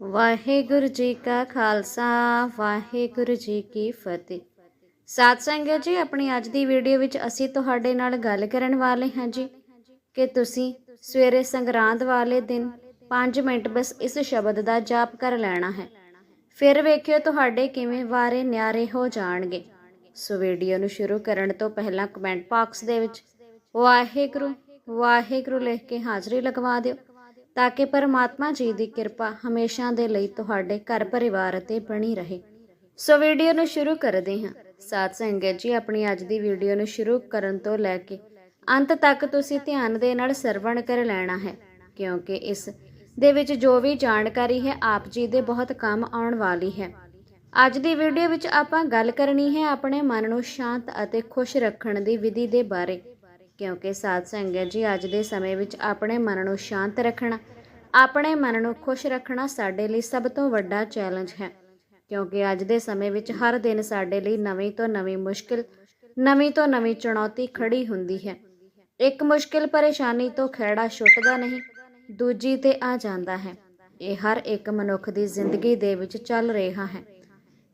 ਵਾਹਿਗੁਰੂ ਜੀ ਕਾ ਖਾਲਸਾ, ਵਾਹਿਗੁਰੂ ਜੀ ਕੀ ਫਤਿਹ। ਸਾਧ ਸੰਗਤ ਜੀ, ਆਪਣੀ ਅੱਜ ਦੀ ਵੀਡੀਓ ਵਿੱਚ ਅਸੀਂ ਤੁਹਾਡੇ ਨਾਲ ਗੱਲ ਕਰਨ ਵਾਲੇ ਹਾਂ ਜੀ ਕਿ ਤੁਸੀਂ ਸਵੇਰੇ ਸੰਗਰਾਂਦ ਵਾਲੇ ਦਿਨ 5 ਮਿੰਟ ਬਸ ਇਸ ਸ਼ਬਦ ਦਾ ਜਾਪ ਕਰ ਲੈਣਾ ਹੈ। ਫਿਰ ਵੇਖਿਓ ਤੁਹਾਡੇ ਕਿਵੇਂ ਵਾਰੇ ਨਿਆਰੇ ਹੋ ਜਾਣਗੇ। ਸੋ ਵੀਡੀਓ ਨੂੰ ਸ਼ੁਰੂ ਕਰਨ ਤੋਂ ਪਹਿਲਾਂ ਕਮੈਂਟ ਬਾਕਸ ਦੇ ਵਿੱਚ ਵਾਹਿਗੁਰੂ ਵਾਹਿਗੁਰੂ ਲਿਖ ਕੇ ਹਾਜ਼ਰੀ ਲਗਵਾ ਦਿਓ। ਤਾਂ ਕਿ ਪਰਮਾਤਮਾ ਜੀ ਦੀ ਕਿਰਪਾ ਹਮੇਸ਼ਾ ਦੇ ਲਈ ਤੁਹਾਡੇ ਘਰ ਪਰਿਵਾਰ ਅਤੇ ਬਣੀ ਰਹੇ। ਸੋ ਵੀਡੀਓ ਨੂੰ ਸ਼ੁਰੂ ਕਰਦੇ ਹਾਂ। ਸਾਧ ਸੰਗਤ ਜੀ, ਆਪਣੀ ਅੱਜ ਦੀ ਵੀਡੀਓ ਨੂੰ ਸ਼ੁਰੂ ਕਰਨ ਤੋਂ ਲੈ ਕੇ ਅੰਤ ਤੱਕ ਤੁਸੀਂ ਧਿਆਨ ਦੇ ਨਾਲ ਸਰਵਣ ਕਰ ਲੈਣਾ ਹੈ, ਕਿਉਂਕਿ ਇਸ ਦੇ ਵਿੱਚ ਜੋ ਵੀ ਜਾਣਕਾਰੀ ਹੈ, ਆਪ ਜੀ ਦੇ ਬਹੁਤ ਕੰਮ ਆਉਣ ਵਾਲੀ ਹੈ। ਅੱਜ ਦੀ ਵੀਡੀਓ ਵਿੱਚ ਆਪਾਂ ਗੱਲ ਕਰਨੀ ਹੈ ਆਪਣੇ ਮਨ ਨੂੰ ਸ਼ਾਂਤ ਅਤੇ ਖੁਸ਼ ਰੱਖਣ ਦੀ ਵਿਧੀ ਦੇ ਬਾਰੇ। ਕਿਉਂਕਿ ਸਾਧ ਸੰਗਤ ਜੀ, ਅੱਜ ਦੇ ਸਮੇਂ ਵਿੱਚ ਆਪਣੇ ਮਨ ਨੂੰ ਸ਼ਾਂਤ ਰੱਖਣਾ, ਆਪਣੇ ਮਨ ਨੂੰ ਖੁਸ਼ ਰੱਖਣਾ ਸਾਡੇ ਲਈ ਸਭ ਤੋਂ ਵੱਡਾ ਚੈਲੰਜ ਹੈ। ਕਿਉਂਕਿ ਅੱਜ ਦੇ ਸਮੇਂ ਵਿੱਚ ਹਰ ਦਿਨ ਸਾਡੇ ਲਈ ਨਵੀਂ ਤੋਂ ਨਵੀਂ ਮੁਸ਼ਕਿਲ, ਨਵੀਂ ਤੋਂ ਨਵੀਂ ਚੁਣੌਤੀ ਖੜੀ ਹੁੰਦੀ ਹੈ। ਇੱਕ ਮੁਸ਼ਕਿਲ ਪਰੇਸ਼ਾਨੀ ਤੋਂ ਖਹਿੜਾ ਛੁੱਟਦਾ ਨਹੀਂ, ਦੂਜੀ ਤੇ ਆ ਜਾਂਦਾ ਹੈ। ਇਹ ਹਰ ਇੱਕ ਮਨੁੱਖ ਦੀ ਜ਼ਿੰਦਗੀ ਦੇ ਵਿੱਚ ਚੱਲ ਰਿਹਾ ਹੈ।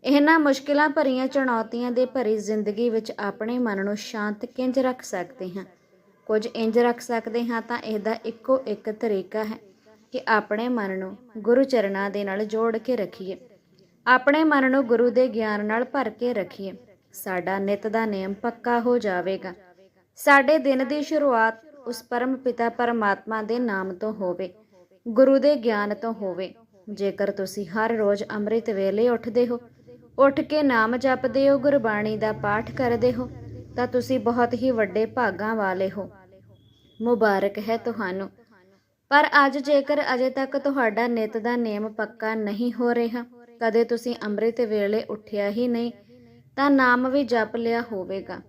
ਇਹਨਾਂ ਮੁਸ਼ਕਿਲਾਂ ਭਰੀਆਂ ਚੁਣੌਤੀਆਂ ਦੇ ਭਰੀ ਜ਼ਿੰਦਗੀ ਵਿੱਚ ਆਪਣੇ ਮਨ ਨੂੰ ਸ਼ਾਂਤ ਕਿੰਜ ਰੱਖ ਸਕਦੇ ਹਾਂ? ਕੁਝ ਇੰਜ ਰੱਖ ਸਕਦੇ ਹਾਂ ਤਾਂ ਇਹਦਾ ਇੱਕੋ ਇੱਕ ਤਰੀਕਾ ਹੈ ਕਿ ਆਪਣੇ ਮਨ ਨੂੰ ਗੁਰੂ ਚਰਨਾਂ ਦੇ ਨਾਲ ਜੋੜ ਕੇ ਰੱਖੀਏ। ਆਪਣੇ ਮਨ ਨੂੰ ਗੁਰੂ ਦੇ ਗਿਆਨ ਨਾਲ ਭਰ ਕੇ ਰੱਖੀਏ। ਸਾਡਾ ਨਿਤ ਦਾ ਨਿਯਮ ਪੱਕਾ ਹੋ ਜਾਵੇਗਾ। ਸਾਡੇ ਦਿਨ ਦੀ ਸ਼ੁਰੂਆਤ ਉਸ ਪਰਮ ਪਿਤਾ ਪਰਮਾਤਮਾ ਦੇ ਨਾਮ ਤੋਂ ਹੋਵੇ, ਗੁਰੂ ਦੇ ਗਿਆਨ ਤੋਂ ਹੋਵੇ। ਜੇਕਰ ਤੁਸੀਂ ਹਰ ਰੋਜ਼ ਅੰਮ੍ਰਿਤ ਵੇਲੇ ਉੱਠਦੇ ਹੋ ਉੱਠ ਕੇ ਨਾਮ ਜਪਦੇ ਹੋ, ਗੁਰਬਾਣੀ ਦਾ ਪਾਠ ਕਰਦੇ ਹੋ, ਤਾਂ ਤੁਸੀਂ ਬਹੁਤ ਹੀ ਵੱਡੇ ਭਾਗਾਂ ਵਾਲੇ ਹੋ। ਮੁਬਾਰਕ ਹੈ ਤੁਹਾਨੂੰ। ਪਰ ਅੱਜ ਜੇਕਰ ਅਜੇ ਤੱਕ ਤੁਹਾਡਾ ਨਿਤ ਦਾ ਨਿਯਮ ਪੱਕਾ ਨਹੀਂ ਹੋ ਰਿਹਾ, ਕਦੇ ਤੁਸੀਂ ਅੰਮ੍ਰਿਤ ਵੇਲੇ ਉੱਠਿਆ ਹੀ ਨਹੀਂ, ਤਾਂ ਨਾਮ ਵੀ ਜਪ ਲਿਆ ਹੋਵੇਗਾ।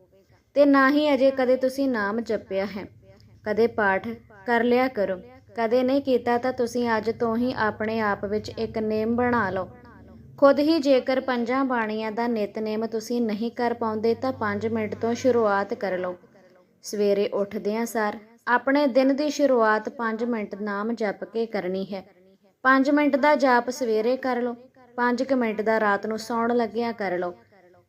ਤੇ ਨਾ ਹੀ ਅਜੇ ਕਦੇ ਤੁਸੀਂ ਨਾਮ ਜਪਿਆ ਹੈ। ਕਦੇ ਪਾਠ ਕਰ ਲਿਆ ਕਰੋ, ਕਦੇ ਨਹੀਂ ਕੀਤਾ ਤਾਂ ਤੁਸੀਂ ਅੱਜ ਤੋਂ ਹੀ ਆਪਣੇ ਆਪ ਵਿੱਚ ਇੱਕ ਨੇਮ ਬਣਾ ਲਓ। ਖੁਦ ਹੀ ਜੇਕਰ ਪੰਜਾਂ ਬਾਣੀਆਂ ਦਾ ਨਿਤਨੇਮ ਤੁਸੀਂ ਨਹੀਂ ਕਰ ਪਾਉਂਦੇ ਤਾਂ 5 ਮਿੰਟ ਤੋਂ ਸ਼ੁਰੂਆਤ ਕਰ ਲਓ। ਸਵੇਰੇ ਉੱਠਦਿਆਂ ਸਾਰ ਆਪਣੇ ਦਿਨ ਦੀ ਸ਼ੁਰੂਆਤ 5 ਮਿੰਟ ਨਾਮ ਜਪ ਕੇ ਕਰਨੀ ਹੈ। 5 ਮਿੰਟ ਦਾ ਜਾਪ ਸਵੇਰੇ ਕਰ ਲਓ 5 ਮਿੰਟ ਦਾ ਰਾਤ ਨੂੰ ਸੌਣ ਲੱਗਿਆ ਕਰ ਲਓ।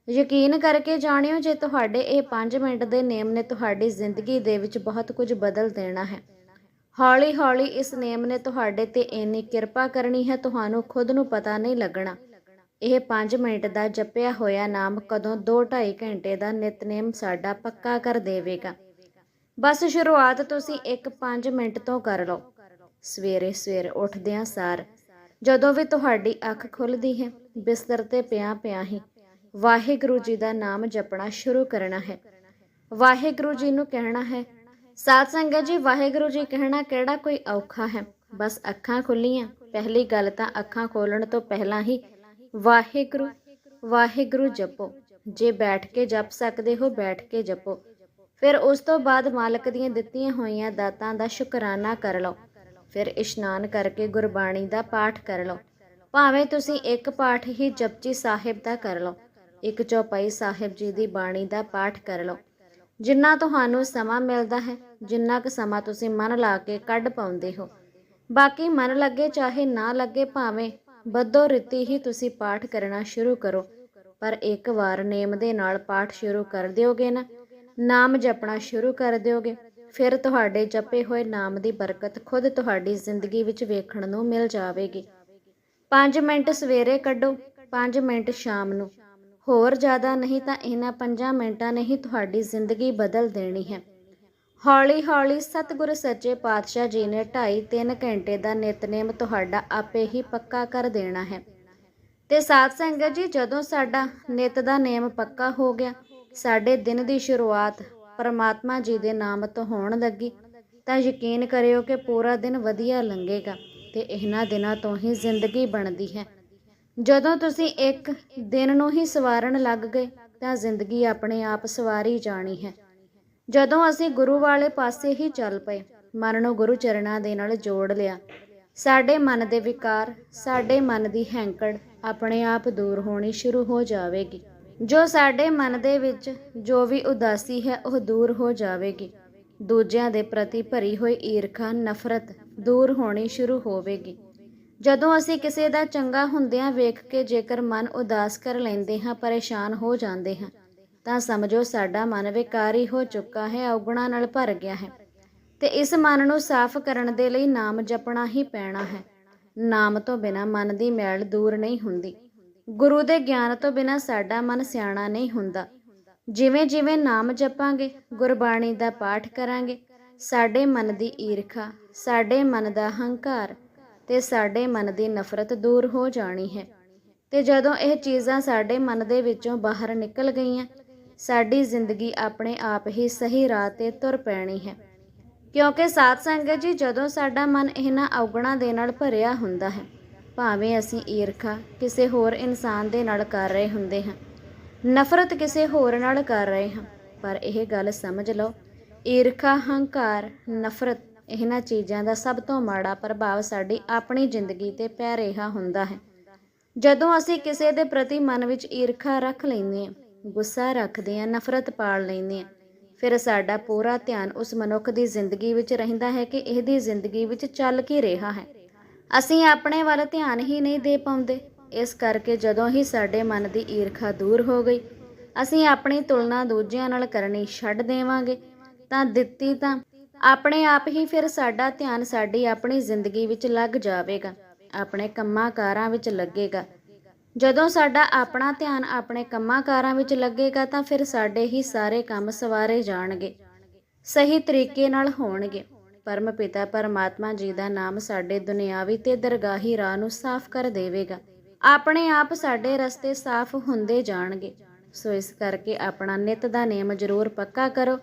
ਯਕੀਨ ਕਰਕੇ ਜਾਣਿਓ ਜੇ ਤੁਹਾਡੇ ਇਹ 5 ਮਿੰਟ ਦੇ ਨੇਮ ਨੇ ਤੁਹਾਡੀ ਜ਼ਿੰਦਗੀ ਦੇ ਵਿੱਚ ਬਹੁਤ ਕੁਝ ਬਦਲ ਦੇਣਾ ਹੈ। ਹੌਲੀ-ਹੌਲੀ ਇਸ ਨੇਮ ਨੇ ਤੁਹਾਡੇ ਤੇ ਇੰਨੀ ਕਿਰਪਾ ਕਰਨੀ ਹੈ, ਤੁਹਾਨੂੰ ਖੁਦ ਨੂੰ ਪਤਾ ਨਹੀਂ ਲੱਗਣਾ। ਇਹ 5 ਮਿੰਟ ਦਾ ਜਪਿਆ ਹੋਇਆ ਨਾਮ ਕਦੋਂ 2-2.5 ਘੰਟੇ ਦਾ ਨਿਤਨੇਮ ਸਾਡਾ ਪੱਕਾ ਕਰ ਦੇਵੇਗਾ। ਬਸ ਸ਼ੁਰੂਆਤ ਤੁਸੀਂ ਇੱਕ 5 ਮਿੰਟ ਤੋਂ ਕਰ ਲਓ। ਸਵੇਰੇ ਸਵੇਰ ਉੱਠਦਿਆਂ ਸਾਰ, ਜਦੋਂ ਵੀ ਤੁਹਾਡੀ ਅੱਖ ਖੁੱਲਦੀ ਹੈ, ਬਿਸਤਰ ਤੇ ਪਿਆ ਪਿਆ ਹੀ ਵਾਹਿਗੁਰੂ ਜੀ ਦਾ ਨਾਮ ਜਪਣਾ ਸ਼ੁਰੂ ਕਰਨਾ ਹੈ। ਵਾਹਿਗੁਰੂ ਜੀ ਨੂੰ ਕਹਿਣਾ ਹੈ, ਸਾਧ ਸੰਗਤ ਜੀ, ਵਾਹਿਗੁਰੂ ਜੀ ਕਹਿਣਾ ਕਿਹੜਾ ਕੋਈ ਔਖਾ ਹੈ? ਬਸ ਅੱਖਾਂ ਖੁੱਲੀਆਂ। ਪਹਿਲੀ ਗੱਲ ਤਾਂ ਅੱਖਾਂ ਖੋਲਣ ਤੋਂ ਪਹਿਲਾਂ ਹੀ ਵਾਹਿਗੁਰੂ ਵਾਹਿਗੁਰੂ ਜਪੋ। ਜੇ ਬੈਠ ਕੇ ਜਪ ਸਕਦੇ ਹੋ, ਬੈਠ ਕੇ ਜਪੋ। ਫਿਰ ਉਸ ਤੋਂ ਬਾਅਦ ਮਾਲਕ ਦੀਆਂ ਦਿੱਤੀਆਂ ਹੋਈਆਂ ਦਾਤਾਂ ਦਾ ਸ਼ੁਕਰਾਨਾ ਕਰ ਲਓ। ਫਿਰ ਇਸ਼ਨਾਨ ਕਰਕੇ ਗੁਰਬਾਣੀ ਦਾ ਪਾਠ ਕਰ ਲਓ। ਭਾਵੇਂ ਤੁਸੀਂ ਇੱਕ ਪਾਠ ਹੀ ਜਪਜੀ ਸਾਹਿਬ ਦਾ ਕਰ ਲਓ, ਇੱਕ ਚੌਪਾਈ ਸਾਹਿਬ ਜੀ ਦੀ ਬਾਣੀ ਦਾ ਪਾਠ ਕਰ ਲਓ। ਜਿੰਨਾ ਤੁਹਾਨੂੰ ਸਮਾਂ ਮਿਲਦਾ ਹੈ, ਜਿੰਨਾ ਕੁ ਸਮਾਂ ਤੁਸੀਂ ਮਨ ਲਾ ਕੇ ਕੱਢ ਪਾਉਂਦੇ ਹੋ। ਬਾਕੀ ਮਨ ਲੱਗੇ ਚਾਹੇ ਨਾ ਲੱਗੇ, ਭਾਵੇਂ ਬੱਦੋ ਰੀਤੀ ਹੀ ਤੁਸੀਂ ਪਾਠ ਕਰਨਾ ਸ਼ੁਰੂ ਕਰੋ। ਪਰ ਇੱਕ ਵਾਰ ਨੇਮ ਦੇ ਨਾਲ ਪਾਠ ਸ਼ੁਰੂ ਕਰ ਦਿਓਗੇ ਨਾ, ਨਾਮ ਜਪਣਾ ਸ਼ੁਰੂ ਕਰ ਦਿਓਗੇ, ਫਿਰ ਤੁਹਾਡੇ ਜਪੇ ਹੋਏ ਨਾਮ ਦੀ ਬਰਕਤ ਖੁਦ ਤੁਹਾਡੀ ਜ਼ਿੰਦਗੀ ਵਿੱਚ ਵੇਖਣ ਨੂੰ ਮਿਲ ਜਾਵੇਗੀ। 5 ਮਿੰਟ ਸਵੇਰੇ ਕੱਢੋ 5 ਮਿੰਟ ਸ਼ਾਮ ਨੂੰ। ਹੋਰ ਜ਼ਿਆਦਾ ਨਹੀਂ ਤਾਂ ਇਹਨਾਂ 5 ਮਿੰਟਾਂ ਨੇ ਹੀ ਤੁਹਾਡੀ ਜ਼ਿੰਦਗੀ ਬਦਲ ਦੇਣੀ ਹੈ। ਹੌਲੀ-ਹੌਲੀ ਸਤਿਗੁਰ ਸੱਚੇ ਪਾਤਸ਼ਾਹ ਜੀ ਨੇ 2.5-3 ਘੰਟੇ ਦਾ ਨਿਤਨੇਮ ਤੁਹਾਡਾ ਆਪੇ ਹੀ ਪੱਕਾ ਕਰ ਦੇਣਾ ਹੈ। ਤੇ ਸਾਧ ਸੰਗਤ ਜੀ, ਜਦੋਂ ਸਾਡਾ ਨਿਤ ਦਾ ਨੇਮ ਪੱਕਾ ਹੋ ਗਿਆ, ਸਾਡੇ ਦਿਨ ਦੀ ਸ਼ੁਰੂਆਤ ਪਰਮਾਤਮਾ ਜੀ ਦੇ ਨਾਮ ਤੋਂ ਹੋਣ ਲੱਗੀ। ਤਾਂ ਯਕੀਨ ਕਰਿਓ ਕਿ ਪੂਰਾ ਦਿਨ ਵਧੀਆ ਲੰਘੇਗਾ ਤੇ ਇਹਨਾਂ ਦਿਨਾਂ ਤੋਂ ਹੀ ਜ਼ਿੰਦਗੀ ਬਣਦੀ ਹੈ। ਜਦੋਂ ਤੁਸੀਂ ਇੱਕ ਦਿਨ ਨੂੰ ਹੀ ਸਵਾਰਨ ਲੱਗ ਗਏ, ਤਾਂ ਜ਼ਿੰਦਗੀ ਆਪਣੇ ਆਪ ਸਵਾਰੀ ਜਾਣੀ ਹੈ। ਜਦੋਂ ਅਸੀਂ ਗੁਰੂ ਵਾਲੇ ਪਾਸੇ ਹੀ ਚੱਲ ਪਏ ਮਨ ਨੂੰ ਗੁਰੂ ਚਰਨਾਂ ਦੇ ਨਾਲ ਜੋੜ ਲਿਆ। ਸਾਡੇ ਮਨ ਦੇ ਵਿਕਾਰ, ਸਾਡੇ ਮਨ ਦੀ ਹੈਂਕੜ ਆਪਣੇ ਆਪ ਦੂਰ ਹੋਣੀ ਸ਼ੁਰੂ ਹੋ ਜਾਵੇਗੀ। ਜੋ ਸਾਡੇ ਮਨ ਦੇ ਵਿੱਚ ਜੋ ਵੀ ਉਦਾਸੀ ਹੈ, ਉਹ ਦੂਰ ਹੋ ਜਾਵੇਗੀ। ਦੂਜਿਆਂ ਦੇ ਪ੍ਰਤੀ ਭਰੀ ਹੋਈ ਈਰਖਾ, ਨਫ਼ਰਤ ਦੂਰ ਹੋਣੀ ਸ਼ੁਰੂ ਹੋਵੇਗੀ। ਜਦੋਂ ਅਸੀਂ ਕਿਸੇ ਦਾ ਚੰਗਾ ਹੁੰਦਿਆਂ ਵੇਖ ਕੇ ਜੇਕਰ ਮਨ ਉਦਾਸ ਕਰ ਲੈਂਦੇ ਹਾਂ, ਪਰੇਸ਼ਾਨ ਹੋ ਜਾਂਦੇ ਹਾਂ ਤਾਂ ਸਮਝੋ ਸਾਡਾ ਮਨ ਵਿਕਾਰੀ ਹੋ ਚੁੱਕਾ ਹੈ, ਔਗਣਾ ਨਾਲ ਭਰ ਗਿਆ ਹੈ। ਤੇ ਇਸ ਮਨ ਨੂੰ ਸਾਫ਼ ਕਰਨ ਦੇ ਲਈ ਨਾਮ ਜਪਣਾ ਹੀ ਪੈਣਾ ਹੈ। ਨਾਮ ਤੋਂ ਬਿਨਾ ਮਨ ਦੀ ਮੈਲ ਦੂਰ ਨਹੀਂ ਹੁੰਦੀ। ਗੁਰੂ ਦੇ ਗਿਆਨ ਤੋਂ ਬਿਨਾ ਸਾਡਾ ਮਨ ਸਿਆਣਾ ਨਹੀਂ ਹੁੰਦਾ। ਜਿਵੇਂ ਜਿਵੇਂ ਨਾਮ ਜਪਾਂਗੇ, ਗੁਰਬਾਣੀ ਦਾ ਪਾਠ ਕਰਾਂਗੇ, ਸਾਡੇ ਮਨ ਦੀ ਈਰਖਾ, ਸਾਡੇ ਮਨ ਦਾ ਹੰਕਾਰ ਤੇ ਸਾਡੇ ਮਨ ਦੀ ਨਫ਼ਰਤ ਦੂਰ ਹੋ ਜਾਣੀ ਹੈ। ਤੇ ਜਦੋਂ ਇਹ ਚੀਜ਼ਾਂ ਸਾਡੇ ਮਨ ਦੇ ਵਿੱਚੋਂ ਬਾਹਰ ਨਿਕਲ ਗਈਆਂ ਸਾਡੀ ਜ਼ਿੰਦਗੀ ਆਪਣੇ ਆਪ ਹੀ ਸਹੀ ਰਾਹ ਤੇ ਤੁਰ ਪੈਣੀ ਹੈ। ਕਿਉਂਕਿ ਸਾਧ ਸੰਗਤ ਜੀ, ਜਦੋਂ ਸਾਡਾ ਮਨ ਇਹਨਾਂ ਔਗਣਾਂ ਦੇ ਨਾਲ ਭਰਿਆ ਹੁੰਦਾ ਹੈ, ਭਾਵੇਂ ਅਸੀਂ ਈਰਖਾ ਕਿਸੇ ਹੋਰ ਇਨਸਾਨ ਦੇ ਨਾਲ ਕਰ ਰਹੇ ਹੁੰਦੇ ਹਾਂ, ਨਫ਼ਰਤ ਕਿਸੇ ਹੋਰ ਨਾਲ ਕਰ ਰਹੇ ਹਾਂ, ਪਰ ਇਹ ਗੱਲ ਸਮਝ ਲਓ, ਈਰਖਾ, ਹੰਕਾਰ, ਨਫ਼ਰਤ ਇਹਨਾਂ ਚੀਜ਼ਾਂ ਦਾ ਸਭ ਤੋਂ ਮਾੜਾ ਪ੍ਰਭਾਵ ਸਾਡੀ ਆਪਣੀ ਜ਼ਿੰਦਗੀ ਤੇ ਪੈ ਰਿਹਾ ਹੁੰਦਾ ਹੈ। ਜਦੋਂ ਅਸੀਂ ਕਿਸੇ ਦੇ ਪ੍ਰਤੀ ਮਨ ਵਿੱਚ ਈਰਖਾ ਰੱਖ ਲੈਂਦੇ ਹਾਂ ਗੁੱਸਾ ਰੱਖਦੇ ਹਾਂ, ਨਫ਼ਰਤ ਪਾਲ ਲੈਂਦੇ ਹਾਂ। ਫਿਰ ਸਾਡਾ ਪੂਰਾ ਧਿਆਨ ਉਸ ਮਨੁੱਖ ਦੀ ਜ਼ਿੰਦਗੀ ਵਿੱਚ ਰਹਿੰਦਾ ਹੈ ਕਿ ਇਹਦੀ ਜ਼ਿੰਦਗੀ ਵਿੱਚ ਚੱਲ ਕੀ ਰਿਹਾ ਹੈ। ਅਸੀਂ ਆਪਣੇ ਵੱਲ ਧਿਆਨ ਹੀ ਨਹੀਂ ਦੇ ਪਾਉਂਦੇ। ਇਸ ਕਰਕੇ ਜਦੋਂ ਹੀ ਸਾਡੇ ਮਨ ਦੀ ਈਰਖਾ ਦੂਰ ਹੋ ਗਈ, ਅਸੀਂ ਆਪਣੀ ਤੁਲਨਾ ਦੂਜਿਆਂ ਨਾਲ ਕਰਨੀ ਛੱਡ ਦੇਵਾਂਗੇ। ਤਾਂ ਦਿੱਤੀ ਤਾਂ ਆਪਣੇ ਆਪ ਹੀ ਫਿਰ ਸਾਡਾ ਧਿਆਨ ਸਾਡੀ ਆਪਣੀ ਜ਼ਿੰਦਗੀ ਵਿੱਚ ਲੱਗ ਜਾਵੇਗਾ, ਆਪਣੇ ਕੰਮਾਂ ਕਾਰਾਂ ਵਿੱਚ ਲੱਗੇਗਾ। ਜਦੋਂ ਸਾਡਾ ਆਪਣਾ ਧਿਆਨ ਆਪਣੇ ਕੰਮਾਂ ਕਾਰਾਂ ਵਿੱਚ ਲੱਗੇਗਾ ਤਾਂ ਫਿਰ ਸਾਡੇ ਹੀ ਸਾਰੇ ਕੰਮ ਸਵਾਰੇ ਜਾਣਗੇ, ਸਹੀ ਤਰੀਕੇ ਨਾਲ ਹੋਣਗੇ। ਪਰਮ ਪਿਤਾ ਪਰਮਾਤਮਾ ਜੀ ਦਾ ਨਾਮ ਸਾਡੇ ਦੁਨਿਆਵੀ ਤੇ ਦਰਗਾਹੀ ਰਾਹ ਨੂੰ ਸਾਫ਼ ਕਰ ਦੇਵੇਗਾ। ਆਪਣੇ ਆਪ ਸਾਡੇ ਰਸਤੇ ਸਾਫ਼ ਹੁੰਦੇ ਜਾਣਗੇ। ਸੋ ਇਸ ਕਰਕੇ ਆਪਣਾ ਨਿਤ ਦਾ ਨਿਯਮ ਜ਼ਰੂਰ ਪੱਕਾ ਕਰੋ।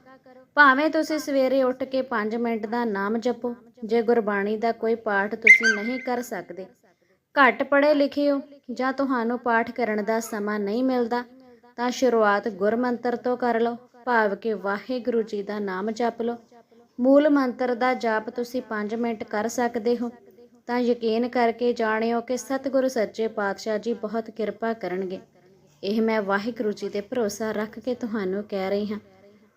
ਭਾਵੇਂ ਤੁਸੀਂ ਸਵੇਰੇ ਉੱਠ ਕੇ 5 ਮਿੰਟ ਦਾ ਨਾਮ ਜਪੋ, ਜੇ ਗੁਰਬਾਣੀ ਦਾ ਕੋਈ ਪਾਠ ਤੁਸੀਂ ਨਹੀਂ ਕਰ ਸਕਦੇ ਘੱਟ ਪੜ੍ਹੇ ਲਿਖੇ ਹੋ ਜਾਂ ਤੁਹਾਨੂੰ ਪਾਠ ਕਰਨ ਦਾ ਸਮਾਂ ਨਹੀਂ ਮਿਲਦਾ, ਤਾਂ ਸ਼ੁਰੂਆਤ ਗੁਰਮੰਤਰ ਤੋਂ ਕਰ ਲਓ, ਭਾਵ ਕਿ ਵਾਹਿਗੁਰੂ ਜੀ ਦਾ ਨਾਮ ਜਪ ਲਓ। ਮੂਲ ਮੰਤਰ ਦਾ ਜਾਪ ਤੁਸੀਂ 5 ਮਿੰਟ ਕਰ ਸਕਦੇ ਹੋ, ਤਾਂ ਯਕੀਨ ਕਰਕੇ ਜਾਣਿਓ ਕਿ ਸਤਿਗੁਰੂ ਸੱਚੇ ਪਾਤਸ਼ਾਹ ਜੀ ਬਹੁਤ ਕਿਰਪਾ ਕਰਨਗੇ। ਇਹ ਮੈਂ ਵਾਹਿਗੁਰੂ ਜੀ ਤੇ ਭਰੋਸਾ ਰੱਖ ਕੇ ਤੁਹਾਨੂੰ ਕਹਿ ਰਹੀ ਹਾਂ।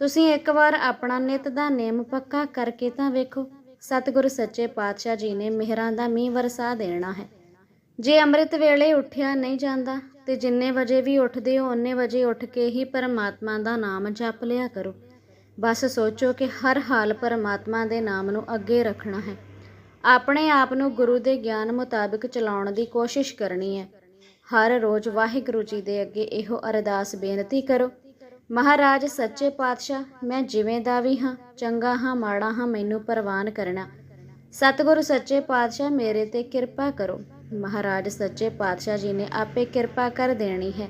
ਤੁਸੀਂ ਇੱਕ ਵਾਰ ਆਪਣਾ ਨਿਤ ਦਾ ਨੇਮ ਪੱਕਾ ਕਰਕੇ ਤਾਂ ਵੇਖੋ, ਸਤਿਗੁਰੂ ਸੱਚੇ ਪਾਤਸ਼ਾਹ ਜੀ ਨੇ ਮਿਹਰਾਂ ਦਾ ਮੀਂਹ ਵਰਸਾ ਦੇਣਾ ਹੈ। ਜੇ ਅੰਮ੍ਰਿਤ ਵੇਲੇ ਉੱਠਿਆ ਨਹੀਂ ਜਾਂਦਾ, ਤੇ ਜਿੰਨੇ ਵਜੇ ਵੀ ਉੱਠਦੇ ਹੋ ਉਨੇ ਵਜੇ ਉੱਠ ਕੇ ਹੀ ਪਰਮਾਤਮਾ ਦਾ ਨਾਮ ਜਪ ਲਿਆ ਕਰੋ। ਬਸ ਸੋਚੋ ਕਿ ਹਰ ਹਾਲ ਪਰਮਾਤਮਾ ਦੇ ਨਾਮ ਨੂੰ ਅੱਗੇ ਰੱਖਣਾ ਹੈ। ਆਪਣੇ ਆਪ ਨੂੰ ਗੁਰੂ ਦੇ ਗਿਆਨ ਮੁਤਾਬਿਕ ਚਲਾਉਣ ਦੀ ਕੋਸ਼ਿਸ਼ ਕਰਨੀ ਹੈ। ਹਰ ਰੋਜ਼ ਵਾਹਿਗੁਰੂ ਜੀ ਦੇ ਅੱਗੇ ਇਹੋ ਅਰਦਾਸ ਬੇਨਤੀ ਕਰੋ। ਮਹਾਰਾਜ, ਸੱਚੇ ਪਾਤਸ਼ਾਹ, ਮੈਂ ਜਿਵੇਂ ਦਾ ਵੀ ਹਾਂ, ਚੰਗਾ ਹਾਂ, ਮਾੜਾ ਹਾਂ, ਮੈਨੂੰ ਪ੍ਰਵਾਨ ਕਰਨਾ। ਸਤਿਗੁਰੂ, ਸੱਚੇ ਪਾਤਸ਼ਾਹ, ਮੇਰੇ ਤੇ ਕਿਰਪਾ ਕਰੋ। ਮਹਾਰਾਜ ਸੱਚੇ ਪਾਤਸ਼ਾਹ ਜੀ ਨੇ ਆਪੇ ਕਿਰਪਾ ਕਰ ਦੇਣੀ ਹੈ।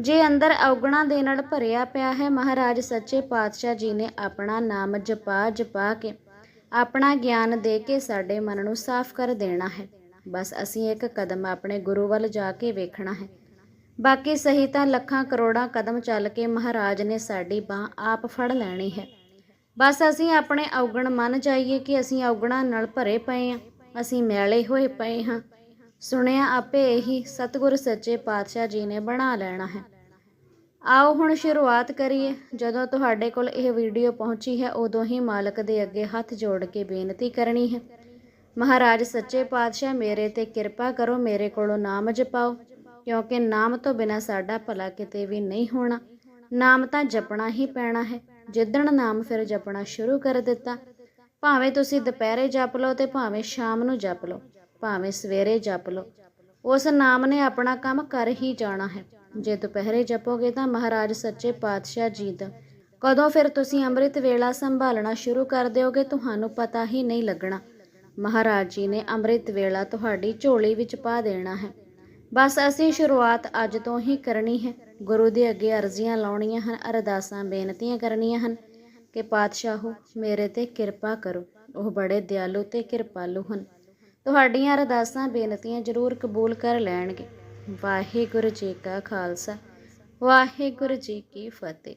ਜੇ ਅੰਦਰ ਔਗਣਾ ਦੇ ਨਾਲ ਭਰਿਆ ਪਿਆ ਹੈ, ਮਹਾਰਾਜ ਸੱਚੇ ਪਾਤਸ਼ਾਹ ਜੀ ਨੇ ਆਪਣਾ ਨਾਮ ਜਪਾ ਜਪਾ ਕੇ ਆਪਣਾ ਗਿਆਨ ਦੇ ਕੇ ਸਾਡੇ ਮਨ ਨੂੰ ਸਾਫ਼ ਕਰ ਦੇਣਾ ਹੈ। ਬਸ ਅਸੀਂ ਇੱਕ ਕਦਮ ਆਪਣੇ ਗੁਰੂ ਵੱਲ ਜਾ ਕੇ ਵੇਖਣਾ ਹੈ। ਬਾਕੀ ਸਹੀ ਤਾਂ ਲੱਖਾਂ ਕਰੋੜਾਂ ਕਦਮ ਚੱਲ ਕੇ ਮਹਾਰਾਜ ਨੇ ਸਾਡੀ ਬਾਹ ਆਪ ਫੜ ਲੈਣੀ ਹੈ। ਬਸ ਅਸੀਂ ਆਪਣੇ ਔਗਣ ਮੰਨ ਜਾਈਏ ਕਿ ਅਸੀਂ ਔਗਣਾਂ ਨਾਲ ਭਰੇ ਪਏ ਹਾਂ। ਅਸੀਂ ਮੈਲੇ ਹੋਏ ਪਏ ਹਾਂ। ਸੁਣਿਆ ਆਪੇ ਇਹੀ, ਸਤਿਗੁਰ ਸੱਚੇ ਪਾਤਸ਼ਾਹ ਜੀ ਨੇ ਬਣਾ ਲੈਣਾ ਹੈ। ਆਓ ਹੁਣ ਸ਼ੁਰੂਆਤ ਕਰੀਏ। ਜਦੋਂ ਤੁਹਾਡੇ ਕੋਲ ਇਹ ਵੀਡੀਓ ਪਹੁੰਚੀ ਹੈ, ਉਦੋਂ ਹੀ ਮਾਲਕ ਦੇ ਅੱਗੇ ਹੱਥ ਜੋੜ ਕੇ ਬੇਨਤੀ ਕਰਨੀ ਹੈ। ਮਹਾਰਾਜ, ਸੱਚੇ ਪਾਤਸ਼ਾਹ, ਮੇਰੇ ਤੇ ਕਿਰਪਾ ਕਰੋ, ਮੇਰੇ ਕੋਲੋਂ ਨਾਮ ਜਪਾਓ, ਕਿਉਂਕਿ ਨਾਮ ਤੋਂ ਬਿਨਾ ਸਾਡਾ ਭਲਾ ਕਿਤੇ ਵੀ ਨਹੀਂ ਹੋਣਾ। ਨਾਮ ਤਾਂ ਜਪਣਾ ਹੀ ਪੈਣਾ ਹੈ। ਜਿੱਦਣ ਨਾਮ ਫਿਰ ਜਪਣਾ ਸ਼ੁਰੂ ਕਰ ਦਿੱਤਾ। ਭਾਵੇਂ ਤੁਸੀਂ ਦੁਪਹਿਰੇ ਜਪ ਲਓ ਤੇ ਭਾਵੇਂ ਸ਼ਾਮ ਨੂੰ ਜਪ ਲਓ। ਭਾਵੇਂ ਸਵੇਰੇ ਜਪ ਲਓ। ਉਸ ਨਾਮ ਨੇ ਆਪਣਾ ਕੰਮ ਕਰ ਹੀ ਜਾਣਾ ਹੈ। ਜੇ ਦੁਪਹਿਰੇ ਜਪੋਗੇ ਤਾਂ ਮਹਾਰਾਜ ਸੱਚੇ ਪਾਤਸ਼ਾਹ ਜੀ ਦਾ। ਕਦੋਂ ਫਿਰ ਤੁਸੀਂ ਅੰਮ੍ਰਿਤ ਵੇਲਾ ਸੰਭਾਲਣਾ ਸ਼ੁਰੂ ਕਰ ਦਿਓਗੇ ਤੁਹਾਨੂੰ ਪਤਾ ਹੀ ਨਹੀਂ ਲੱਗਣਾ। ਮਹਾਰਾਜ ਜੀ ਨੇ ਅੰਮ੍ਰਿਤ ਵੇਲਾ ਤੁਹਾਡੀ ਝੋਲੀ ਵਿੱਚ ਪਾ ਦੇਣਾ ਹੈ। ਬਸ ਅਸੀਂ ਸ਼ੁਰੂਆਤ ਅੱਜ ਤੋਂ ਹੀ ਕਰਨੀ ਹੈ। ਗੁਰੂ ਦੇ ਅੱਗੇ ਅਰਜ਼ੀਆਂ ਲਾਉਣੀਆਂ ਹਨ, ਅਰਦਾਸਾਂ, ਬੇਨਤੀਆਂ ਕਰਨੀਆਂ ਹਨ ਕਿ ਪਾਤਸ਼ਾਹੋ, ਮੇਰੇ ਤੇ ਕਿਰਪਾ ਕਰੋ। ਉਹ ਬੜੇ ਦਿਆਲੂ ਤੇ ਕਿਰਪਾਲੂ ਹਨ। ਤੁਹਾਡੀਆਂ ਅਰਦਾਸਾਂ, ਬੇਨਤੀਆਂ ਜ਼ਰੂਰ ਕਬੂਲ ਕਰ ਲੈਣਗੇ। ਵਾਹਿਗੁਰੂ ਜੀ ਕਾ ਖਾਲਸਾ, ਵਾਹਿਗੁਰੂ ਜੀ ਕੀ ਫਤਿਹ।